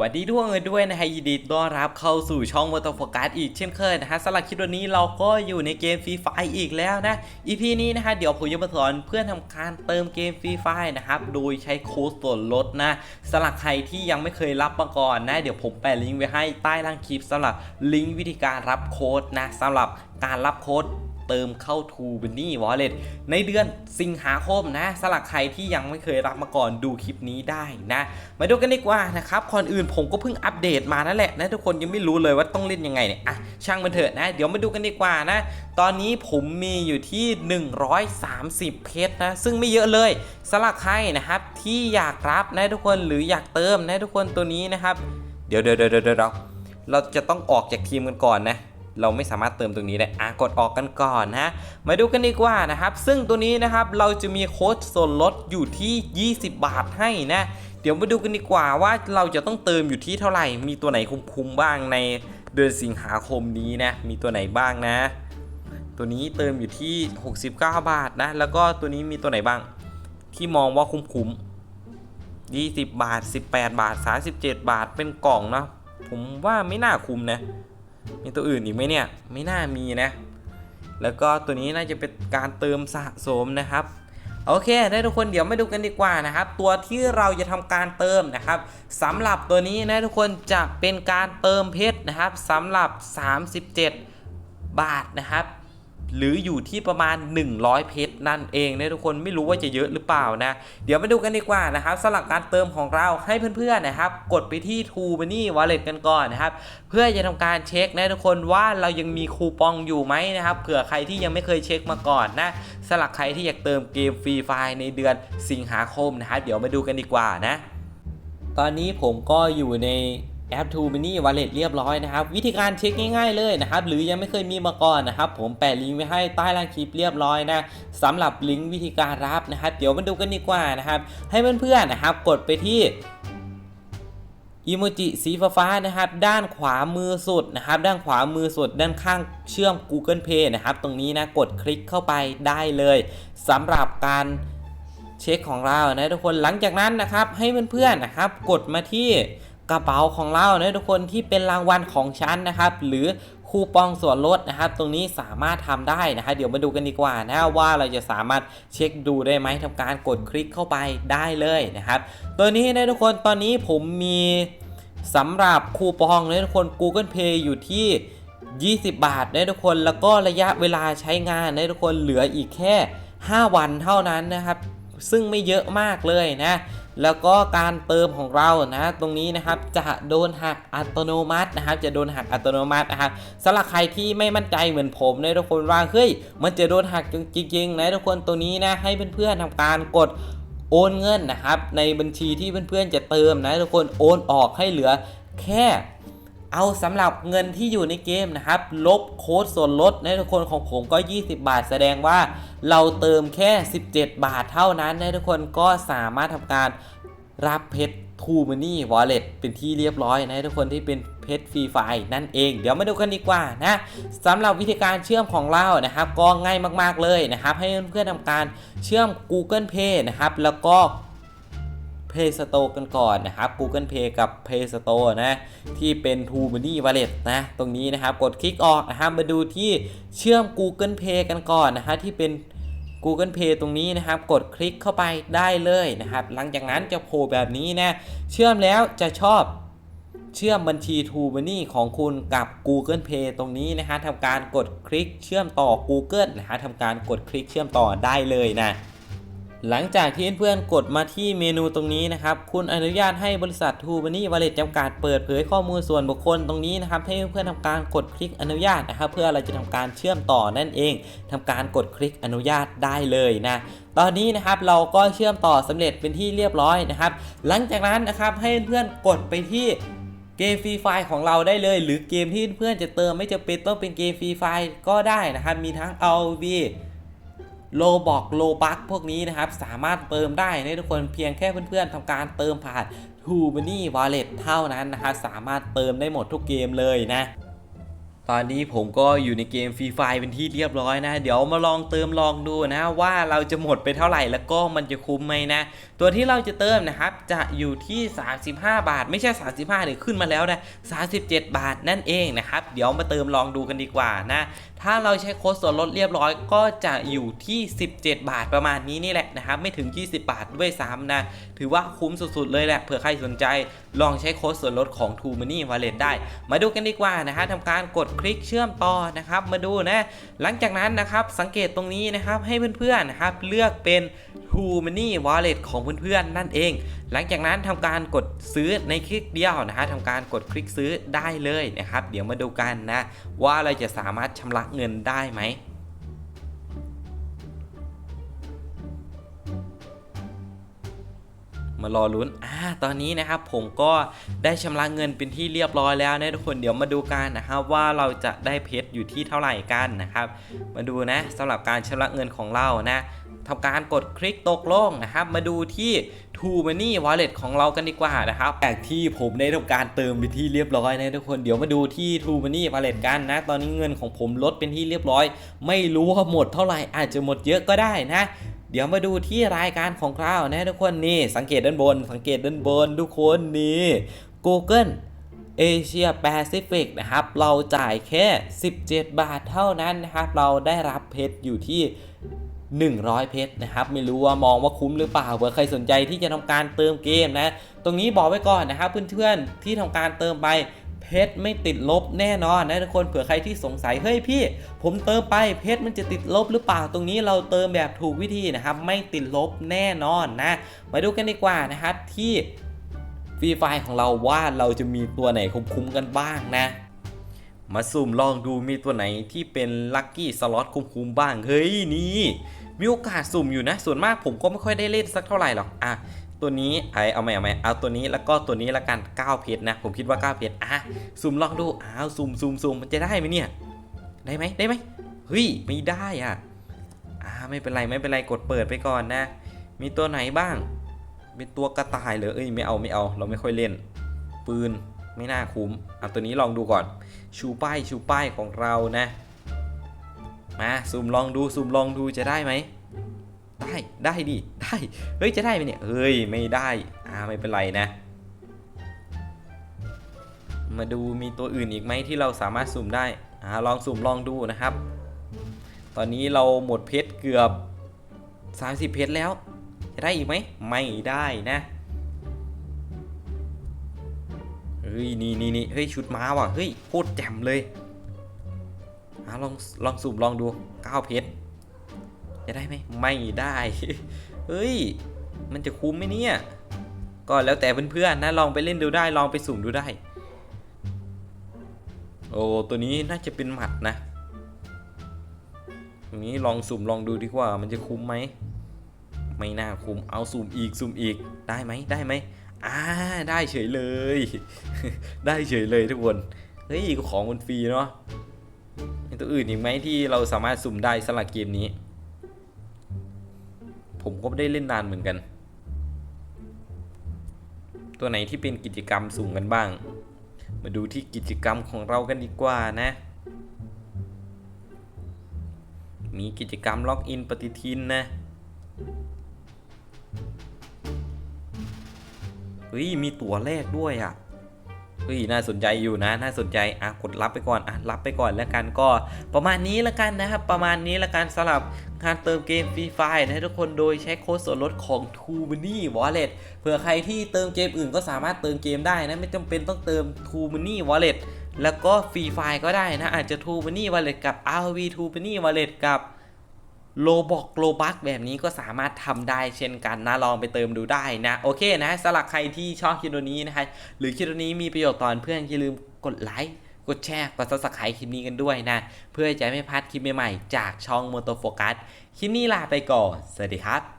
วัสดีทุกคนด้วยนะฮะยินดีต้อนรับเข้าสู่ช่องมอเตอร์โฟกัสอีกเช่นเคยนะฮะสำหรับคลิปวันนี้เราก็อยู่ในเกมฟรีไฟอีกแล้วนะ EP นี้นะฮะเดี๋ยวผมจะมาสอนเพื่อนทำการเติมเกมฟรีไฟนะครับโดยใช้โค้ดส่วนลดนะสำหรับใครที่ยังไม่เคยรับมาก่อนนะ เดี๋ยวผมแปะลิงก์ไว้ให้ใต้ล่างคลิปสำหรับลิงก์วิธีการรับโค้ดนะสำหรับการรับโค้ด เติมเข้า t ูบันนี่วอลเล็ตในเดือนสิงหาคมนะสำหรับใครที่ยังไม่เคยรับมาก่อนดูคลิปนี้ได้นะ มาดูกันดีกว่านะครับก่อนอื่นผมก็เพิ่งอัปเดตมานั่นแหละนะทุกคนยังไม่รู้เลยว่าต้องเล่นยังไงเนี่ยอะช่างมันเถอะนะ เดี๋ยวมาดูกันดีกว่านะ ตอนนี้ผมมีอยู่ที่ 130 เพชรนะ ซึ่งไม่เยอะเลยสำหรับใครนะครับที่อยากรับนะทุกคนหรืออยากเติมนะทุกคนตัวนี้นะครับ เดี๋ยวเดี๋ยวเดี๋ยวเดี๋ยวเราจะต้องออกจากทีมกันก่อนนะ เราไม่สามารถเติมตรงนี้ได้อะกดออกกันก่อนนะมาดูกันดีกว่านะครับ ซึ่งตัวนี้นะครับเราจะมีโค้ดส่วนลดอยู่ที่ 20 บาทให้นะ เดี๋ยวมาดูกันดีกว่าว่าเราจะต้องเติมอยู่ที่เท่าไหร่ มีตัวไหนคุ้มๆบ้างในเดือนสิงหาคมนี้นะ มีตัวไหนบ้างนะ ตัวนี้เติมอยู่ที่ 69 บาทนะ แล้วก็ตัวนี้มีตัวไหนบ้าง ที่มองว่าคุ้มๆ20 บาท 18 บาท 37 บาทเป็นกล่องเนาะผมว่าไม่น่าคุ้มนะ มีตัวอื่นอีกไหมเนี่ย ไม่น่ามีนะ แล้วก็ตัวนี้น่าจะเป็นการเติมสะสมนะครับโอเคได้ทุกคนเดี๋ยวมาดูกันดีกว่านะครับ ตัวที่เราจะทำการเติมนะครับสำหรับตัวนี้นะทุกคนจะเป็นการเติมเพชรนะครับสำหรับ 37 บาทนะครับ หรืออยู่ที่ประมาณ 100 เพชรนั่นเองนะทุกคนไม่รู้ว่าจะเยอะหรือเปล่านะ เดี๋ยวมาดูกันดีกว่านะครับสำหรับการเติมของเราให้เพื่อนๆนะครับ กดไปที่ t ูบันนี่วอลเล็ตกันก่อนนะครับ เพื่อจะทำการเช็คนะทุกคนว่าเรายังมีคูปองอยู่ไหมนะครับเผื่อใครที่ยังไม่เคยเช็คมาก่อนนะสำหรับใครที่อยากเติมเกมฟรีไฟล์ในเดือนสิงหาคมนะครับเดี๋ยวมาดูกันดีกว่านะ ตอนนี้ผมก็อยู่ใน แอป t ู Mini Wallet เรียบร้อยนะครับ วิธีการเช็คง่ายๆเลยนะครับ หรือยังไม่เคยมีมาก่อนนะครับ ผมแปะลิงก์ไว้ให้ใต้ล่างคลิปเรียบร้อยนะสำหรับลิงก์วิธีการรับนะครับ เดี๋ยวมาดูกันดีกว่านะครับ ให้เพื่อนๆนะครับ กดไปที่อีโมจิสีฟ้านะครับ ด้านขวามือสุดนะครับ ด้านขวามือสุด ด้านข้างเชื่อม Google Pay นะครับ ตรงนี้นะกดคลิกเข้าไปได้เลยสำหรับการเช็คของเรานะทุกคนหลังจากนั้นนะครับ ให้เพื่อนๆนะครับ กดมาที่ กระเป๋าของเรานะทุกคนที่เป็นรางวัลของฉันนะครับ หรือคูปองส่วนลดนะครับ ตรงนี้สามารถทำได้นะครับเดี๋ยวมาดูกันดีกว่านะว่าเราจะสามารถเช็คดูได้ไหมทำการกดคลิกเข้าไปได้เลยนะครับ ตัวนี้นะทุกคนตอนนี้ผมมีสำหรับคูปองนะทุกคน Google Pay อยู่ที่ 20 บาทนะทุกคนแล้วก็ระยะเวลาใช้งานนะทุกคนเหลืออีกแค่ 5 วันเท่านั้นนะครับ ซึ่งไม่เยอะมากเลยนะ แล้วก็การเติมของเรานะ ตรงนี้นะครับจะโดนหักอัตโนมัตินะครับ จะโดนหักอัตโนมัตินะครับสำหรับใครที่ไม่มั่นใจเหมือนผมนะทุกคนว่าเฮ้ยมันจะโดนหักจริงๆนะทุกคนตัวนี้นะให้เพื่อนๆทำการกดโอนเงินนะครับ ในบัญชีที่เพื่อนๆจะเติมนะทุกคนโอนออกให้เหลือแค่ เอาสำหรับเงินที่อยู่ในเกมนะครับ ลบโค้ดส่วนลดในทุกคนของผมก็ 20 บาท แสดงว่าเราเติมแค่ 17 บาทเท่านั้นนะทุกคนก็สามารถทำการรับเพชรทูมันนี่วอลเล็ตเป็นที่เรียบร้อยนะทุกคนที่เป็นเพชรฟรีไฟนั่นเอง เดี๋ยวมาดูกันดีกว่านะสำหรับวิธีการเชื่อมของเรานะครับ ก็ง่ายมากๆเลยนะครับ ให้เพื่อนๆทำการเชื่อม Google Pay นะครับแล้วก็ Play Store กันก่อนนะครับ Google Pay กับ Play Store นะ ที่เป็น t ู Money Wallet นะ ตรงนี้นะครับ กดคลิกออกนะครับมาดูที่เชื่อม Google Pay กันก่อนนะฮะที่เป็น Google Pay ตรงนี้นะครับ กดคลิกเข้าไปได้เลยนะครับ หลังจากนั้นจะโผล่แบบนี้นะ เชื่อมแล้วจะชอบเชื่อมบัญชี t ู Money ของคุณกับ Google Pay ตรงนี้นะฮะทำการกดคลิกเชื่อมต่อ Google นะฮะทำการกดคลิกเชื่อมต่อได้เลยนะ หลังจากที่เพื่อนๆกดมาที่เมนูตรงนี้นะครับ คุณอนุญาตให้บริษัททูบันนี่วอลเล็ตจำกัดเปิดเผยข้อมูลส่วนบุคคลตรงนี้นะครับ ให้เพื่อนๆทำการกดคลิกอนุญาตนะครับ เพื่อเราจะทำการเชื่อมต่อนั่นเองทำการกดคลิกอนุญาตได้เลยนะตอนนี้นะครับเราก็เชื่อมต่อสำเร็จเป็นที่เรียบร้อยนะครับ หลังจากนั้นนะครับให้เพื่อนๆกดไปที่เกมฟรีไฟล์ของเราได้เลย หรือเกมที่เพื่อนจะเติมไม่จะเป็นต้องเป็นเกมฟรีไฟล์ก็ได้นะครับมีทั้ง RV โลบอกโลบัคพวกนี้นะครับ สามารถเติมได้นะทุกคนเพียงแค่เพื่อนๆทำการเติมผ่าน t ู Money Wallet เท่านั้นนะครับสามารถเติมได้หมดทุกเกมเลยนะ ตอนนี้ผมก็อยู่ในเกมฟรีไฟเป็นที่เรียบร้อยนะ เดี๋ยวมาลองเติมลองดูนะ ว่าเราจะหมดไปเท่าไหร่แล้วก็มันจะคุ้มไหมนะ ตัวที่เราจะเติมนะครับ จะอยู่ที่ 35 บาท ไม่ใช่ 35หรือขึ้นมาแล้วนะ 37 บาทนั่นเองนะครับ เดี๋ยวมาเติมลองดูกันดีกว่านะ ถ้าเราใช้โค้ดส่วนลดเรียบร้อยก็จะอยู่ที่ 17 บาทประมาณนี้นี่แหละนะครับ ไม่ถึง 20 บาทด้วยซ้ำนะ ถือว่าคุ้มสุดๆเลยแหละเผื่อใครสนใจลองใช้โค้ดส่วนลดของ True Money Wallet ได้ มาดูกันดีกว่านะฮะทำการกดคลิกเชื่อมต่อนะครับ มาดูนะ หลังจากนั้นนะครับสังเกตตรงนี้นะครับให้เพื่อนๆนะครับเลือกเป็น True Money Wallet ของเพื่อนๆนั่นเอง หลังจากนั้นทำการกดซื้อในคลิกเดียวนะฮะทำการกดคลิกซื้อได้เลยนะครับ เดี๋ยวมาดูกันนะ ว่าเราจะสามารถชำระเงินได้ไหม มารอลุ้นอ่าตอนนี้นะครับผมก็ได้ชำระเงินเป็นที่เรียบร้อยแล้วนะทุกคนเดี๋ยวมาดูกันนะครับว่าเราจะได้เพชรอยู่ที่เท่าไหร่กันนะครับ มาดูนะสำหรับการชำระเงินของเรานะทำการกดคลิกตกลงนะครับ มาดูที่ True Money Wallet ของเรากันดีกว่านะครับจากที่ผมได้ทำการเติมไปที่เรียบร้อยนะทุกคนเดี๋ยวมาดูที่ True Money Wallet กันนะ ตอนนี้เงินของผมลดเป็นที่เรียบร้อย ไม่รู้ว่าหมดเท่าไหร่อาจจะหมดเยอะก็ได้นะ เดี๋ยวมาดูที่รายการของเรานะทุกคนนี่สังเกตด้านบน สังเกตด้านบนทุกคนนี่ Google Asia Pacific นะครับ เราจ่ายแค่ 17 บาทเท่านั้นนะครับ เราได้รับเพชรอยู่ที่ 100 เพชรนะครับ ไม่รู้ว่ามองว่าคุ้มหรือเปล่าเผื่อใครสนใจที่จะทำการเติมเกมนะ ตรงนี้บอกไว้ก่อนนะครับเพื่อนๆที่ทำการเติมไป เพชรไม่ติดลบแน่นอนนะทุกคนเผื่อใครที่สงสัยเฮ้ยพี่ ผมเติมไปเพชรมันจะติดลบหรือเปล่าตรงนี้เราเติมแบบถูกวิธีนะครับไม่ติดลบแน่นอนนะมาดูกันดีกว่านะครับที่ฟรีไฟของเราว่าเราจะมีตัวไหนคุ้มๆกันบ้างนะมาสุ่มลองดูมีตัวไหนที่เป็นลัคกี้สล็อตคุ้มๆบ้างเฮ้ยนี่มีโอกาสสุ่มอยู่นะ ส่วนมากผมก็ไม่ค่อยได้เล่นสักเท่าไหร่หรอกอะ ตัวนี้ไอเอาไหมเอาไหมเอาตัวนี้แล้วก็ตัวนี้ละกัน9เพชรนะ ผมคิดว่า 9 เพชรอะสุ่มลองดูอ้าวสุ่มสุ่มสุ่มมันจะได้ไหมเนี่ย ได้ไหมได้ไหมเฮ้ยไม่ได้อะอ่าไม่เป็นไรไม่เป็นไรกดเปิดไปก่อนนะ มีตัวไหนบ้าง เป็นตัวกระต่ายเหรอเอ้ยไม่เอาไม่เอา เราไม่ค่อยเล่น ปืนไม่น่าคุ้มเอาตัวนี้ลองดูก่อน ชูป้ายชูป้ายของเรานะ มาซูมลองดูซูมลองดูจะได้ไหม ได้ ได้ดิ ได้ เฮ้ย จะได้ไหมเนี่ย เฮ้ย ไม่ได้ อ่า ไม่เป็นไรนะ มาดูมีตัวอื่นอีกไหมที่เราสามารถสุ่มได้ อ่า ลองสุ่มลองดูนะครับ ตอนนี้เราหมดเพชรเกือบ 30 เพชรแล้ว จะได้อีกไหม ไม่ได้นะ เฮ้ย นี่นี่นี่เฮ้ย ชุดม้าว่ะ เฮ้ย โคตรแจ่มเลย อ่าลอง ลองสุ่มลองดู 9 เพชร จะได้ไหมไม่ได้ เฮ้ย มันจะคุ้มไหมเนี่ย ก็แล้วแต่เพื่อนๆนะลองไปเล่นดูได้ลองไปสุ่มดูได้ โอ้ตัวนี้น่าจะเป็นหมัดนะตรงนี้ลองสุ่มลองดูดีกว่า มันจะคุ้มไหมไม่น่าคุ้มเอาสุ่มอีกสุ่มอีกได้ไหมได้ไหมอ่าได้เฉยเลย ได้เฉยเลยทุกคนเฮ้ยของมันฟรีเนาะมีตัวอื่นอีกไหมที่เราสามารถสุ่มได้สำหรับเกมนี้ ผมก็ไม่ได้เล่นนานเหมือนกัน ตัวไหนที่เป็นกิจกรรมสุ่มกันบ้าง มาดูที่กิจกรรมของเรากันดีกว่านะ มีกิจกรรมล็อกอินปฏิทินนะเฮ้ยมีตัวแรกด้วยอะ เฮ้ยน่าสนใจอยู่นะ น่าสนใจ อะ กดรับไปก่อน อะ รับไปก่อนแล้วกัน ก็ประมาณนี้แล้วกันนะครับ ประมาณนี้แล้วกันสำหรับการเติมเกมฟรีไฟนะทุกคน โดยใช้โค้ดส่วนลดของ True Money Wallet เผื่อใครที่เติมเกมอื่นก็สามารถเติมเกมได้นะ ไม่จำเป็นต้องเติม True Money Wallet แล้วก็ฟรีไฟก็ได้นะ อาจจะ True Money Wallet กับ RV True Money Wallet กับ โลบอกโลบักแบบนี้ก็สามารถทำได้เช่นกันนะลองไปเติมดูได้นะ โอเคนะสำหรับใครที่ชอบคลิปนี้นะฮะหรือคลิปนี้มีประโยชน์ตอนเพื่อนอย่าลืมกดไลค์กดแชร์กดซับสไครต์คลิปนี้กันด้วยนะ เพื่อจะไม่พลาดคลิปใหม่ๆ จากช่องมอเตอร์โฟกัสคลิปนี้ลาไปก่อน สวัสดีครับ